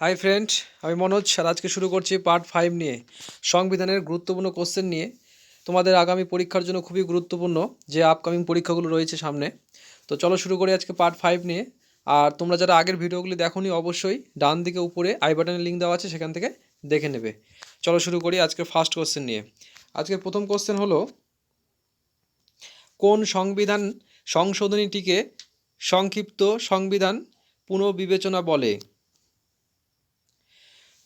Hi friend আমি মনোজ আর আজকে শুরু করছি পার্ট ফাইভ নিয়ে। সংবিধানের গুরুত্বপূর্ণ কোশ্চেন নিয়ে। তোমাদের আগামী পরীক্ষার জন্য খুবই গুরুত্বপূর্ণ যে আপকামিং পরীক্ষাগুলো রয়েছে সামনে। তো চলো শুরু করি আজকে পার্ট ফাইভ নিয়ে। আর তোমরা যারা আগের ভিডিওগুলি দেখোনি, অবশ্যই ডান দিকে উপরে আই বাটনের লিঙ্ক দেওয়া আছে, সেখান থেকে দেখে নেবে। চলো শুরু করি আজকে ফার্স্ট কোশ্চেন নিয়ে। আজকের প্রথম কোশ্চেন হলো, কোন সংবিধান সংশোধনীটিকে সংক্ষিপ্ত সংবিধান পুনর্বিবেচনা বলে?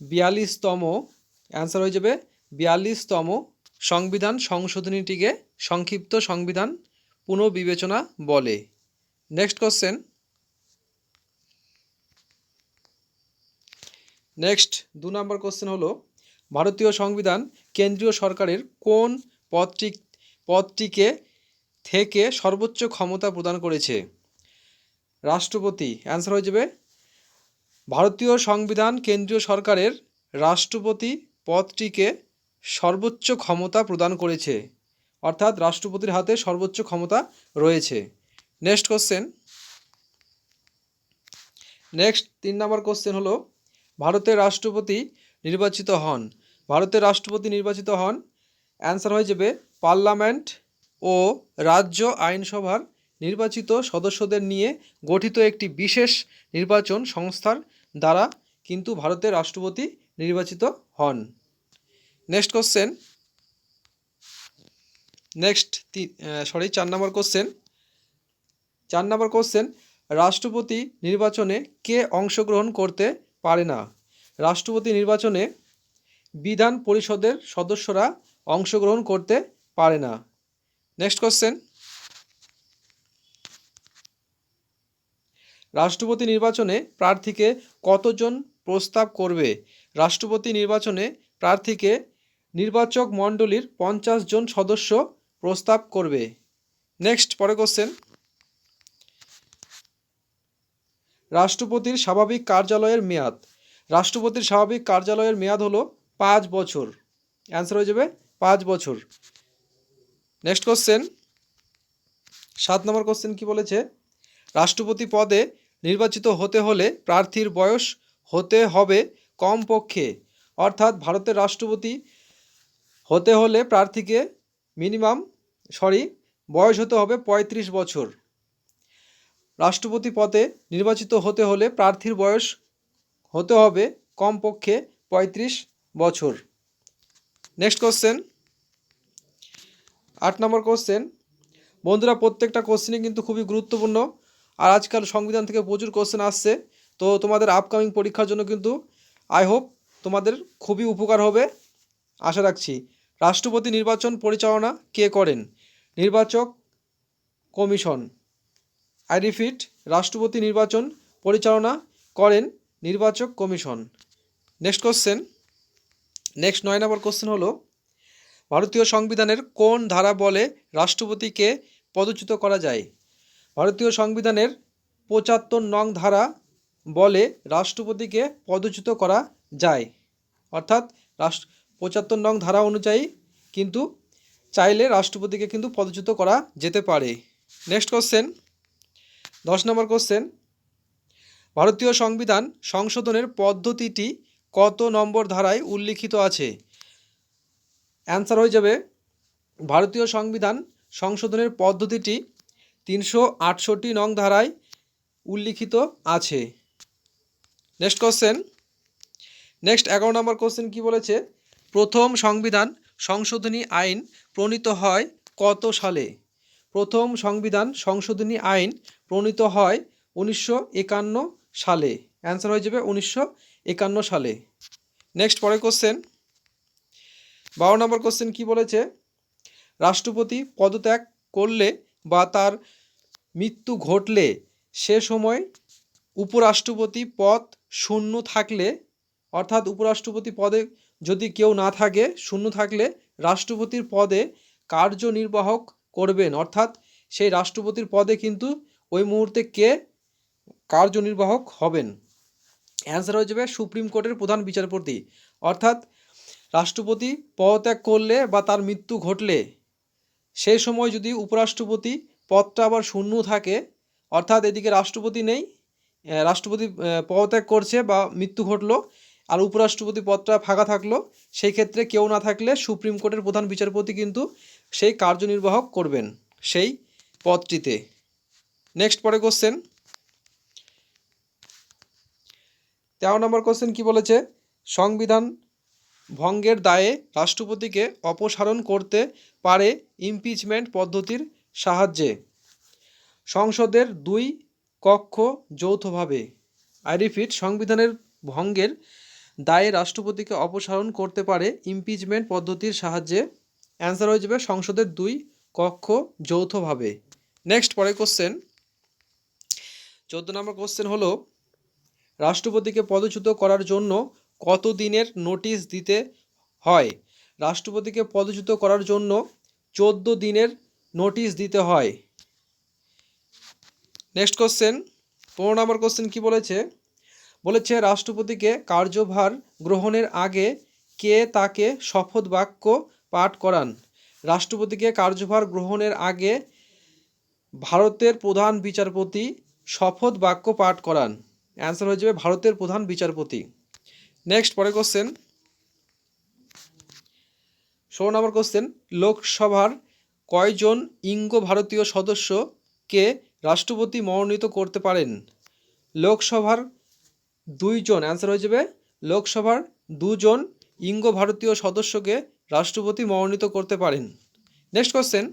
বিয়াল্লিশতম অ্যান্সার হয়ে যাবে বিয়াল্লিশতম সংবিধান সংশোধনীটিকে সংক্ষিপ্ত সংবিধান পুনর্বিবেচনা বলে। নেক্সট কোশ্চেন নেক্সট দু নম্বর কোশ্চেন হলো, ভারতীয় সংবিধান কেন্দ্রীয় সরকারের কোন পদটি, পদটিকে থেকে সর্বোচ্চ ক্ষমতা প্রদান করেছে? রাষ্ট্রপতি অ্যান্সার হয়ে যাবে ভারতীয় সংবিধান কেন্দ্রীয় সরকারের রাষ্ট্রপতি পদটিকে সর্বোচ্চ ক্ষমতা প্রদান করেছে। অর্থাৎ রাষ্ট্রপতির হাতে সর্বোচ্চ ক্ষমতা রয়েছে। নেক্সট কোশ্চেন নেক্সট তিন নম্বর কোশ্চেন হলো, ভারতের রাষ্ট্রপতি নির্বাচিত হন। ভারতের রাষ্ট্রপতি নির্বাচিত হন অ্যান্সার হয়ে যাবে পার্লামেন্ট ও রাজ্য আইনসভার নির্বাচিত সদস্যদের নিয়ে গঠিত একটি বিশেষ নির্বাচন সংস্থার দ্বারা কিন্তু ভারতের রাষ্ট্রপতি নির্বাচিত হন। নেক্সট কোশ্চেন নেক্সট সরি চার নম্বর কোশ্চেন চার নম্বর কোশ্চেন রাষ্ট্রপতি নির্বাচনে কে অংশগ্রহণ করতে পারে না? রাষ্ট্রপতি নির্বাচনে বিধান পরিষদের সদস্যরা অংশগ্রহণ করতে পারে না। নেক্সট কোশ্চেন রাষ্ট্রপতি নির্বাচনে প্রার্থীকে কতজন প্রস্তাব করবে? রাষ্ট্রপতি নির্বাচনে প্রার্থীকে নির্বাচক মণ্ডলীর পঞ্চাশ জন সদস্য প্রস্তাব করবে। নেক্সট পরে কোশ্চেন রাষ্ট্রপতির স্বাভাবিক কার্যালয়ের মেয়াদ। রাষ্ট্রপতির স্বাভাবিক কার্যালয়ের মেয়াদ হলো পাঁচ বছর। অ্যান্সার হয়ে যাবে, পাঁচ বছর। নেক্সট কোশ্চেন সাত নম্বর কোশ্চেন কি বলেছে? রাষ্ট্রপতি পদে নির্বাচিত হতে হলে প্রার্থীর বয়স হতে হবে কমপক্ষে। অর্থাৎ ভারতের রাষ্ট্রপতি হতে হলে প্রার্থীকে মিনিমাম, সরি, বয়স হতে হবে পঁয়ত্রিশ বছর। রাষ্ট্রপতি পদে নির্বাচিত হতে হলে প্রার্থীর বয়স হতে হবে কমপক্ষে পঁয়ত্রিশ বছর। নেক্সট কোশ্চেন আট নম্বর কোশ্চেন বন্ধুরা, প্রত্যেকটা কোশ্চেনই কিন্তু খুবই গুরুত্বপূর্ণ। আর আজকাল সংবিধান থেকে প্রচুর কোশ্চেন আসছে। তো তোমাদের আপকামিং পরীক্ষার জন্য কিন্তু আই হোপ তোমাদের খুবই উপকার হবে। আশা রাখছি। রাষ্ট্রপতি নির্বাচন পরিচালনা কে করেন? নির্বাচক কমিশন। আই রিপিট রাষ্ট্রপতি নির্বাচন পরিচালনা করেন নির্বাচক কমিশন। নেক্সট কোশ্চেন নেক্সট নয় নম্বর কোশ্চেন হলো, ভারতীয় সংবিধানের কোন ধারা বলে রাষ্ট্রপতিকে পদচ্যুত করা যায়? ভারতীয় সংবিধানের পঁচাত্তর নং ধারা বলে রাষ্ট্রপতিকে পদচ্যুত করা যায়। অর্থাৎ রাষ্ট্র, পঁচাত্তর নং ধারা অনুযায়ী কিন্তু চাইলে রাষ্ট্রপতিকে কিন্তু পদচ্যুত করা যেতে পারে। নেক্সট কোশ্চেন দশ নম্বর কোশ্চেন ভারতীয় সংবিধান সংশোধনের পদ্ধতিটি কত নম্বর ধারায় উল্লিখিত আছে? অ্যান্সার হয়ে যাবে, ভারতীয় সংবিধান সংশোধনের পদ্ধতিটি তিনশো আটষট্টি নং ধারায় উল্লিখিত আছে। নেক্সট কোশ্চেন নেক্সট এগারো নম্বর কোশ্চেন কি বলেছে? প্রথম সংবিধান সংশোধনী আইন প্রণীত হয় কত সালে? প্রথম সংবিধান সংশোধনী আইন প্রণীত হয় উনিশশো একান্ন সালে। অ্যান্সার হয়ে যাবে উনিশশো একান্ন সালে। নেক্সট পরের কোশ্চেন বারো নম্বর কোশ্চেন কি বলেছে? রাষ্ট্রপতি পদত্যাগ করলে বা তার মৃত্যু ঘটলে সে সময় উপরাষ্ট্রপতি পদ শূন্য থাকলে, অর্থাৎ উপরাষ্ট্রপতি পদে যদি কেউ না থাকে, শূন্য থাকলে রাষ্ট্রপতির পদে কার্যনির্বাহক করবেন। অর্থাৎ সেই রাষ্ট্রপতির পদে কিন্তু ওই মুহূর্তে কে? কার্যনির্বাহক হবেন। অ্যান্সার হয়ে যাবে সুপ্রিম কোর্টের প্রধান বিচারপতি। অর্থাৎ রাষ্ট্রপতি পদত্যাগ করলে বা তার মৃত্যু ঘটলে সেই সময় যদি উপরাষ্ট্রপতি পদটা আবার শূন্য থাকে। অর্থাৎ এদিকে রাষ্ট্রপতি নেই রাষ্ট্রপতি পদত্যাগ করছে বা মৃত্যু ঘটলো, আর উপরাষ্ট্রপতি পদটা ফাঁকা থাকল। সেই ক্ষেত্রে কেউ না থাকলে সুপ্রিম কোর্টের প্রধান বিচারপতি কিন্তু সেই কার্যনির্বাহক করবেন সেই পদটিতে। নেক্সট পরে কোশ্চেন তেরো নম্বর কোশ্চেন কি বলেছে? সংবিধান ভঙ্গের দায়ে রাষ্ট্রপতিকে অপসারণ করতে পারে ইমপিচমেন্ট পদ্ধতির সাহায্যে। সংসদের দুই কক্ষ যৌথভাবে আই রিপিট সংবিধানের ভঙ্গের দায়ে রাষ্ট্রপতিকে অপসারণ করতে পারে ইমপিচমেন্ট পদ্ধতির সাহায্যে। অ্যান্সার হয়ে যাবে সংসদের দুই কক্ষ যৌথভাবে। নেক্সট পরে কোশ্চেন চোদ্দ নম্বর কোশ্চেন হলো, রাষ্ট্রপতিকে পদচ্যুত করার জন্য কত দিনের নোটিশ দিতে হয়? রাষ্ট্রপতিকে পদচ্যুত করার জন্য চোদ্দ দিনের নোটিশ দিতে হয়। নেক্সট কোশ্চেন পনেরো নম্বর কোশ্চেন কি বলেছে? বলেছে, রাষ্ট্রপতিকে কার্যভার গ্রহণের আগে কে তাকে শপথ বাক্য পাঠ করান? রাষ্ট্রপতিকে কার্যভার গ্রহণের আগে ভারতের প্রধান বিচারপতি শপথ বাক্য পাঠ করান। অ্যান্সার হয়ে যাবে, ভারতের প্রধান বিচারপতি। নেক্সট পরে কোশ্চেন ষোলো নম্বর কোশ্চেন লোকসভার কয়জন ইঙ্গ ভারতীয় সদস্যকে রাষ্ট্রপতি মনোনীত করতে পারেন? লোকসভার দুইজন অ্যান্সার হয়ে যাবে, লোকসভার দুজন ইঙ্গ ভারতীয় সদস্যকে রাষ্ট্রপতি মনোনীত করতে পারেন। নেক্সট কোশ্চেন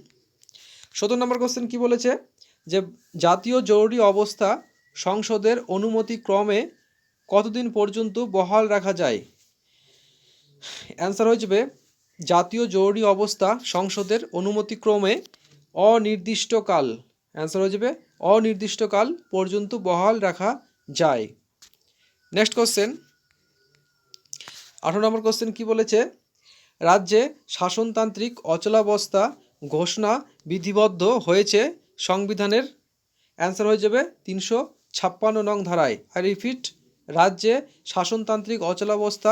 সতেরো নম্বর কোশ্চেন কি বলেছে? যে জাতীয় জরুরি অবস্থা সংসদের অনুমতি ক্রমে কতদিন পর্যন্ত বহাল রাখা যায়? অ্যান্সার হয়ে যাবে জাতীয় জরুরি অবস্থা সংসদের অনুমতিক্রমে অনির্দিষ্টকাল অ্যান্সার হয়ে যাবে, অনির্দিষ্টকাল পর্যন্ত বহাল রাখা যায়। নেক্সট কোশ্চেন আঠারো নম্বর কোশ্চেন কি বলেছে? রাজ্যে শাসনতান্ত্রিক অচলাবস্থা ঘোষণা বিধিবদ্ধ হয়েছে সংবিধানের অ্যান্সার হয়ে যাবে তিনশো ছাপ্পান্ন নং ধারায়। আই রিপিট রাজ্যে শাসনতান্ত্রিক অচলাবস্থা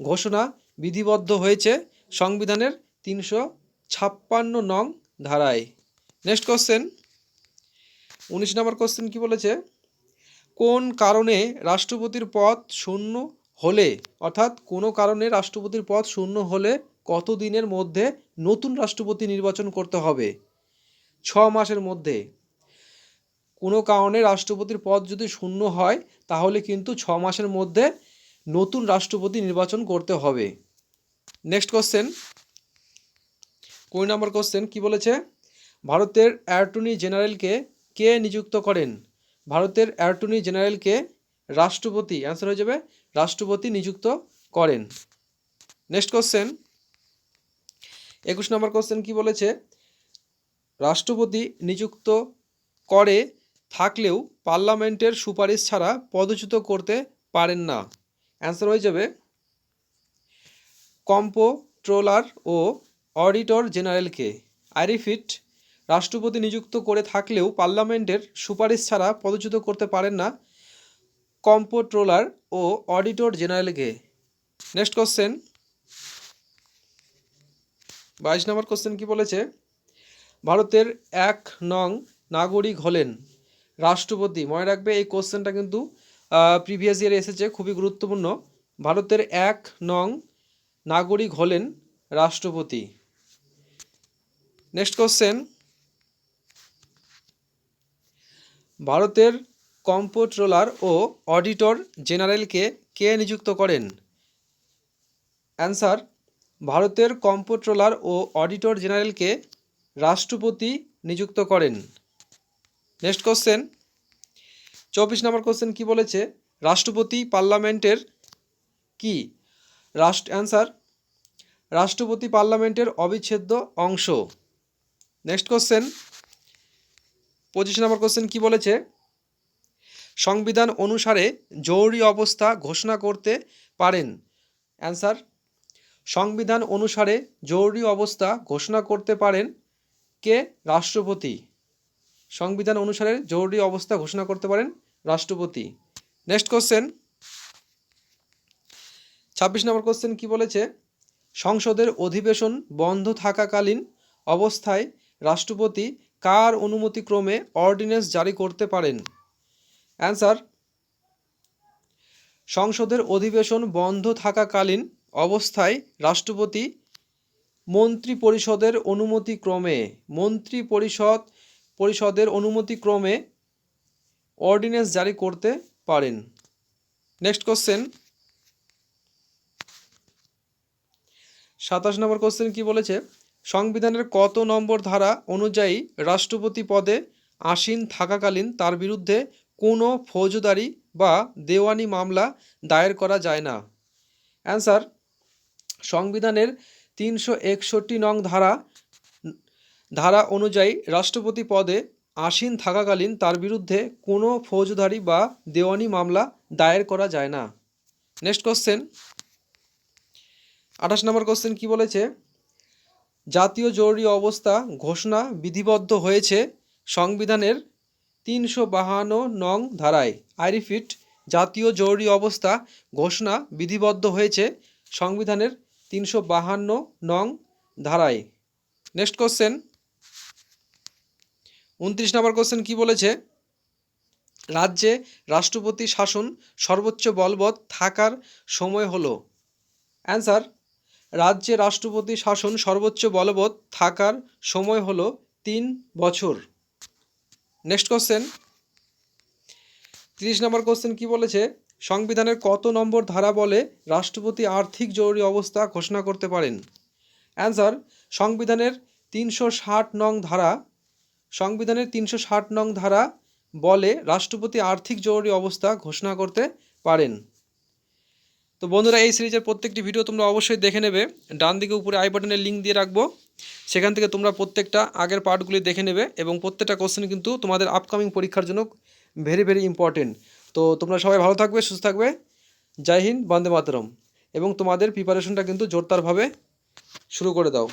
ঘোষণা বিধিবদ্ধ হয়েছে সংবিধানের তিনশো ছাপ্পান্ন নং ধারায়। নেক্সট কোশ্চেন উনিশ নম্বর কোশ্চেন কি বলেছে? কোন কারণে রাষ্ট্রপতির পদ শূন্য হলে, অর্থাৎ কোনো কারণে রাষ্ট্রপতির পদ শূন্য হলে কত দিনের মধ্যে নতুন রাষ্ট্রপতি নির্বাচন করতে হবে? ছ মাসের মধ্যে। কোনো কারণে রাষ্ট্রপতির পদ যদি শূন্য হয়, তাহলে কিন্তু ছ মাসের মধ্যে নতুন রাষ্ট্রপতি নির্বাচন করতে হবে। নেক্সট কোশ্চেন কুড়ি নম্বর কোশ্চেন কি বলেছে? ভারতের অ্যাটর্নি জেনারেলকে কে নিযুক্ত করেন? ভারতের অ্যাটর্নি জেনারেলকে রাষ্ট্রপতি অ্যান্সার হয়ে যাবে, রাষ্ট্রপতি নিযুক্ত করেন। নেক্সট কোশ্চেন একুশ নম্বর কোশ্চেন কি বলেছে? রাষ্ট্রপতি নিযুক্ত করে থাকলেও পার্লামেন্টের সুপারিশ ছাড়া পদচ্যুত করতে পারেন না। অ্যান্সার হয়ে যাবে কম্পোট্রোলার ও অডিটর জেনারেলকে আই রিপিট রাষ্ট্রপতি নিযুক্ত করে থাকলেও পার্লামেন্টের সুপারিশ ছাড়া পদচ্যুত করতে পারেন না কম্পোট্রোলার ও অডিটর জেনারেলকে। Next question. বাইশ নম্বর কোশ্চেন কি বলেছে? ভারতের এক নং নাগরিক হলেন রাষ্ট্রপতি। মনে রাখবে এই কোশ্চেনটা কিন্তু প্রিভিয়াস ইয়ারে এসেছে, খুবই গুরুত্বপূর্ণ। ভারতের এক নং নাগরিক হলেন রাষ্ট্রপতি। নেক্সট কোশ্চেন ভারতের কম্পোট্রোলার ও অডিটর জেনারেলকে কে নিযুক্ত করেন? অ্যান্সার ভারতের কম্পোট্রোলার ও অডিটর জেনারেলকে রাষ্ট্রপতি নিযুক্ত করেন। নেক্সট কোশ্চেন চব্বিশ নম্বর কোশ্চেন কি বলেছে? রাষ্ট্রপতি পার্লামেন্টের কি রাষ্ট্র অ্যান্সার রাষ্ট্রপতি পার্লামেন্টের অবিচ্ছেদ্য অংশ। নেক্সট কোশ্চেন পঁচিশ নম্বর কোশ্চেন কি বলেছে? সংবিধান অনুসারে জরুরি অবস্থা ঘোষণা করতে পারেন। অ্যান্সার সংবিধান অনুসারে জরুরি অবস্থা ঘোষণা করতে পারেন কে? রাষ্ট্রপতি। সংবিধান অনুসারে জরুরি অবস্থা ঘোষণা করতে পারেন রাষ্ট্রপতি। নেক্সট কোশ্চেন ছাব্বিশ নম্বর কোশ্চেন কি বলেছে? সংসদের অধিবেশন বন্ধ থাকাকালীন অবস্থায় রাষ্ট্রপতি কার অনুমতিক্রমে অর্ডিন্যান্স জারি করতে পারেন? অ্যান্সার সংসদের অধিবেশন বন্ধ থাকাকালীন অবস্থায় রাষ্ট্রপতি মন্ত্রী পরিষদের অনুমতিক্রমে মন্ত্রী পরিষদ পরিষদের অনুমতিক্রমে অর্ডিন্যান্স জারি করতে পারেন। নেক্সট কোশ্চেন সাতাশ নম্বর কোশ্চেন কি বলেছে? সংবিধানের কত নম্বর ধারা অনুযায়ী রাষ্ট্রপতি পদে আসীন থাকাকালীন তার বিরুদ্ধে কোনো ফৌজদারি বা দেওয়ানি মামলা দায়ের করা যায় না। অ্যান্সার সংবিধানের তিনশো একষট্টি নং ধারা ধারা অনুযায়ী রাষ্ট্রপতি পদে আসীন থাকাকালীন তার বিরুদ্ধে কোনো ফৌজদারি বা দেওয়ানি মামলা দায়ের করা যায় না। নেক্সট কোশ্চেন আঠাশ নম্বর কোশ্চেন কি বলেছে? জাতীয় জরুরি অবস্থা ঘোষণা বিধিবদ্ধ হয়েছে সংবিধানের তিনশো বাহান্ন নং ধারায়। আই রিপিট জাতীয় জরুরি অবস্থা ঘোষণা বিধিবদ্ধ হয়েছে সংবিধানের তিনশো বাহান্ন নং ধারায়। নেক্সট কোশ্চেন উনত্রিশ নম্বর কোশ্চেন কি বলেছে? রাজ্যে রাষ্ট্রপতি শাসন সর্বোচ্চ বলবৎ থাকার সময় হলো। অ্যান্সার রাজ্যে রাষ্ট্রপতি শাসন সর্বোচ্চ বলবৎ থাকার সময় হলো তিন বছর। নেক্সট কোশ্চেন তিরিশ নম্বর কোশ্চেন কি বলেছে? সংবিধানের কত নম্বর ধারা বলে রাষ্ট্রপতি আর্থিক জরুরি অবস্থা ঘোষণা করতে পারেন? অ্যান্সার সংবিধানের তিনশো ষাট নং ধারা, সংবিধানের তিনশো ষাট নং ধারা বলে রাষ্ট্রপতি আর্থিক জরুরি অবস্থা ঘোষণা করতে পারেন। তো বন্ধুরা, এই সিরিজের প্রত্যেকটি ভিডিও তোমরা অবশ্যই দেখে নেবে। ডান দিকে উপরে আই বাটনের লিঙ্ক দিয়ে রাখব। সেখান থেকে তোমরা প্রত্যেকটা আগের পার্টগুলি দেখে নেবে এবং প্রত্যেকটা কোশ্চেন কিন্তু তোমাদের আপকামিং পরীক্ষার জন্য ভেরি ভেরি ইম্পর্টেন্ট তো তোমরা সবাই ভালো থাকবে, সুস্থ থাকবে। জয় হিন্দ, বন্দে মাতরম। এবং তোমাদের প্রিপারেশনটা কিন্তু জোরদারভাবে শুরু করে দাও।